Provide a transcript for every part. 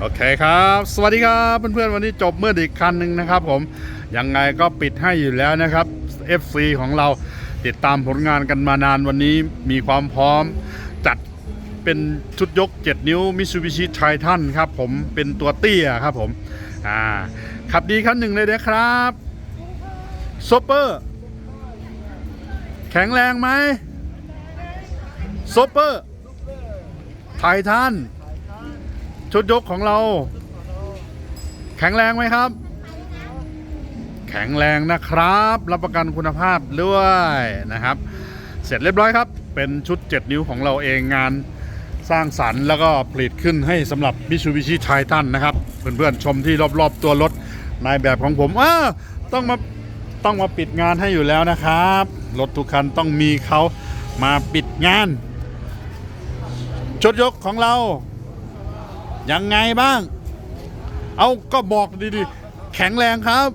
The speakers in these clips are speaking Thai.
โอเคครับ สวัสดีครับเพื่อนๆวันนี้จบเมื่ออีกคันหนึ่งนะครับผม ยังไงก็ปิดให้อยู่แล้วนะครับ FC ของเราติดตามผลงานกันมานานวันนี้มีความพร้อมจัดเป็นชุดยก 7 นิ้ว Mitsubishi Triton ครับผมเป็นตัวเตี้ยครับผมอ่าขับดีคันหนึ่งเลยนะครับซปเปอร์แข็งแรงไหมซปเปอร์ไททัน ชุดยกของเรา แข็งแรงไหมครับ แข็งแรงนะครับ รับประกันคุณภาพด้วยนะครับ เสร็จเรียบร้อยครับ เป็นชุด 7 นิ้วของเราเองงานสร้างสรรค์แล้วก็ผลิตขึ้นให้สำหรับ Mitsubishi Titan นะครับ เพื่อนๆชมที่รอบๆตัวรถนายแบบของผมอ้าต้องมาต้องมาปิดงานให้อยู่แล้วนะครับ รถทุกคันต้องมีเขามาปิดงาน ชุดยกของเรา ยังไงบ้าง เอาก็บอกดีๆ แข็งแรงครับ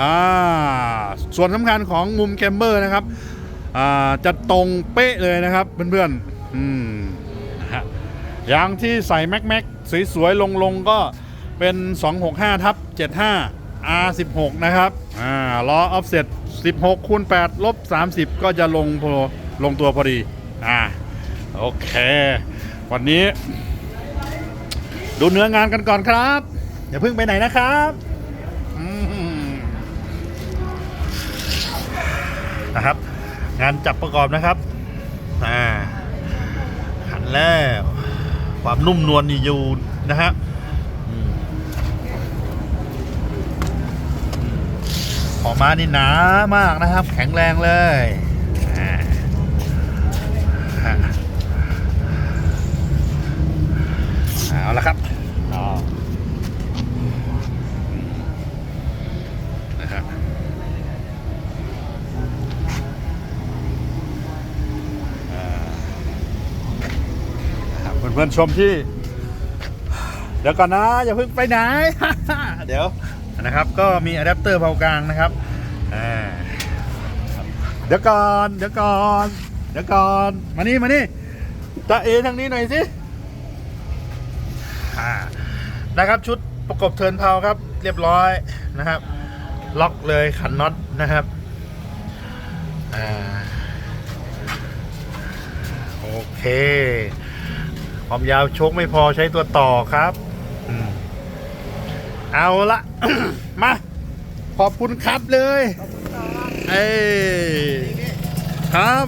อ่า ส่วนสำคัญของมุมแคมเบอร์นะครับ อ่า จะตรงเป๊ะเลยนะครับเพื่อนๆ อืมนะฮะยางที่ใส่แม็กแม็กสวยๆ ลงๆ ก็เป็น 265ทับ75 R16 นะครับ อ่า ล้อออฟเซ็ต16คูณ8ลบ30 ก็จะลงพอลงตัวพอดี อ่า โอเค วันนี้ ดูเนื้องานกันก่อนครับ อย่าเพิ่งไปไหนนะครับนะครับ งานจับประกอบนะครับอ่าขันแรกความนุ่มนวลนี่อยู่นะฮะอืมอมานี่หนามากนะครับ แข็งแรงเลยอ่าฮะ เอาละครับอ๋อนะครับอ่านะครับ เพื่อนชมที่ เดี๋ยวก่อนนะ อย่าเพิ่งไปไหน เดี๋ยวนะครับ ก็มีอะแดปเตอร์เผากลางนะครับเดี๋ยวก่อนเดี๋ยวก่อนเดี๋ยวก่อนมานี่มานี่จะเอทางนี้หน่อยสินะครับชุดประกบเทินเพาครับ เรียบร้อยนะครับ ล็อกเลยขันน็อตนะครับอโอเค ความยาวชกไม่พอใช้ตัวต่อครับอเอาละมา ขอบคุณครับเลย เอ้ยครับ